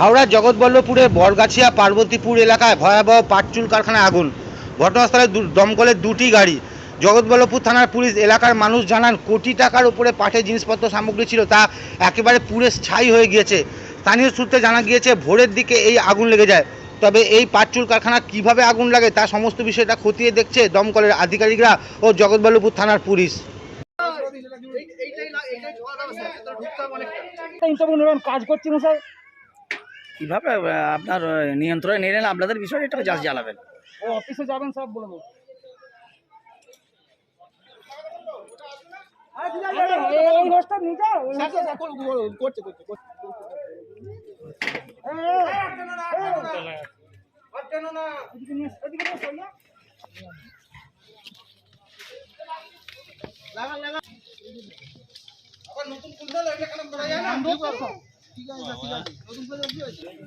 হাওড়ার জগৎবল্লভপুরের বরগাছিয়া, পার্বতীপুর এলাকায় ভয়াবহ পাটচুল কারখানায় আগুন। ঘটনাস্থলে দমকলের দুটি গাড়ি। জগৎবল্লভপুর থানার পুলিশ এলাকার মানুষ জানান, কোটি টাকার উপরে পাটের জিনিসপত্র সামগ্রী ছিল, তা একেবারে পুরে ছাই হয়ে গিয়েছে। স্থানীয় সূত্রে জানা গিয়েছে, ভোরের দিকে এই আগুন লেগে যায়। তবে এই পাটচুল কারখানা কীভাবে আগুন লাগে, তা সমস্ত বিষয়টা খতিয়ে দেখছে দমকলের আধিকারিকরা ও জগৎবল্লভপুর থানার পুলিশ। কাজ করছি না স্যার কীভাবে আপনার নিয়ন্ত্রণে নিয়ে নিলে আপনাদের বিষয় এটা জাস্ট জ্বালাবেন ও অফিসে যাবেন সব বলে দেবো। এই- এই ঘরটা নিয়ে যাও এই এই- এই- এদিকে নিয়ে- এদিকে নিয়ে এসো, ইয়া।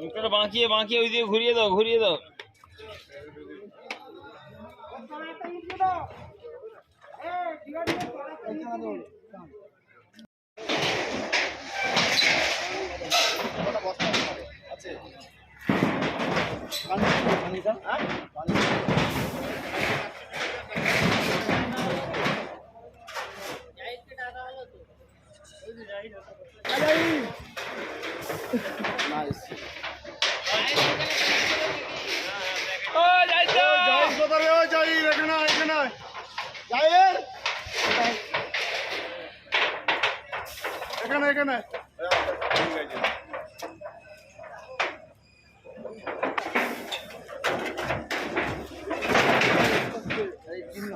মুখটা বাঁকিয়ে বাঁকিয়ে ওই দিকে ঘুরিয়ে দাও ঘুরিয়ে দাও। এখানে এখানে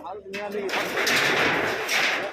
हाल दुनिया में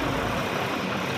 よし!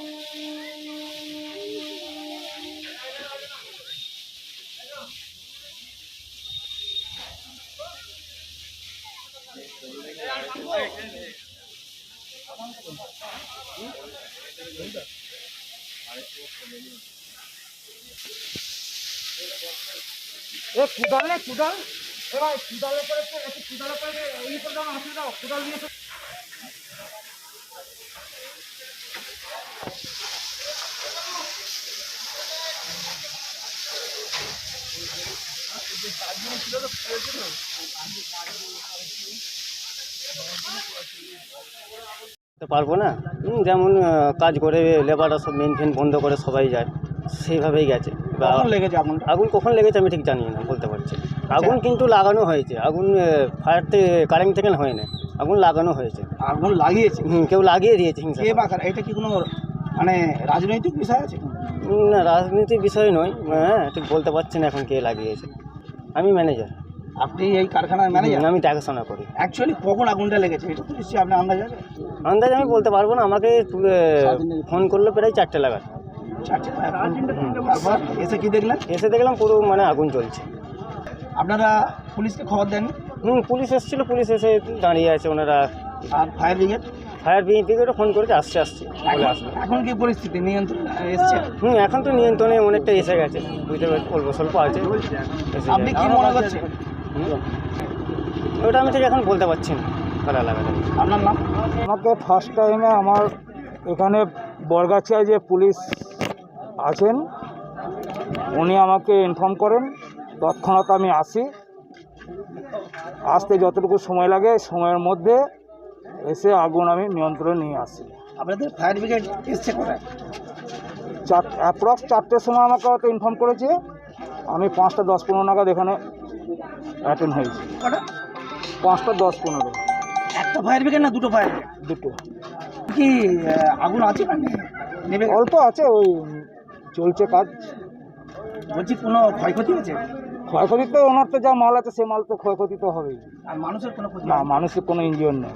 এ কুদাল নে কুদাল এ ভাই কুদালের পরে একটু কুদালের পরে এই করে দাও হাতে দাও কুদাল নিয়ে এসো। করতে পারব না। যেমন কাজ করে লেবাররা সব মেন মেনটেন বন্ধ করে সবাই যায় সেইভাবেই গেছে। লেগেছে আগুনটা? আগুন কখন লেগেছে আমি ঠিক জানি না বলতে পারছি আগুন কিন্তু লাগানো হয়েছে। আগুন ফায়ার থেকে কারেন্ট থেকে হয় না। আগুন লাগানো হয়েছে। আগুন লাগিয়েছে? হুম কেউ লাগিয়ে দিয়েছে হিংসা? এটা কি কোনো মানে রাজনৈতিক বিষয় আছে? না রাজনীতির বিষয় নয়। হ্যাঁ ঠিক বলতে পারছি না এখন কে লাগিয়েছে। আমি ম্যানেজার আপনি এই কারখানার ম্যানেজার আমি দেখাশোনা করি। অ্যাকচুয়ালি কখন আগুনটা লেগেছে? এটা তো নিশ্চয়ই আপনি আন্দাজ আছে। আন্দাজ আমি বলতে পারব না আমাকে ফোন করল প্রায় চারটে লাগার তারপর এসে কি দেখলেন? এসে দেখলাম পুরো মানে আগুন চলছে আপনারা পুলিশকে খবর দেন হুম পুলিশ এসেছিল পুলিশ এসে দাঁড়িয়ে আছে ওনারা। আর ফায়ার ব্রিগেড ফায়ার ব্রিগেডও ফোন করেছে আসছে আসছে বলে আসবে এখন কি পরিস্থিতি? নিয়ন্ত্রণ এসছে? হুম এখন তো নিয়ন্ত্রণে অনেকটা এসে গেছে। বুঝতে পারছি অল্প স্বল্প আছে। আপনি। কি মনে করছেন। ওটা আমি ঠিক এখন বলতে পারছি না। আপনার নাম? আমাকে ফার্স্ট টাইমে আমার এখানে বরগাছিয়ায় যে পুলিশ আছেন উনি আমাকে ইনফর্ম করেন তৎক্ষণাৎ আমি আসি। আসতে যতটুকু সময় লাগে সময়ের মধ্যে এসে আগুন আমি নিয়ন্ত্রণে নিয়ে আসি। আপনাদের ফায়ার ব্রিগেড এসছে কোথায়? চার অ্যাপ্রক্স চারটের সময় আমাকে হয়তো ইনফর্ম করেছে। আমি পাঁচটা দশ পনেরো নাগাদ এখানে অ্যাটেন্ড হয়েছি কটা? পাঁচটা দশ পনেরো। একটা ফায়ার ব্রিগেড না দুটো ফায়ার ব্রিগেড দুটো। কি আগুন আছে না? নেবে? অল্প আছে ওই চলছে কাজ। বলছি কোনো ক্ষয়ক্ষতি হয়েছে? ক্ষয়ক্ষতি তো ওনার তো যা মাল আছে সে মাল তো ক্ষয়ক্ষতি তো হবেই। আর মানুষের কোনো না মানুষের কোনো ইঞ্জিওর নেই।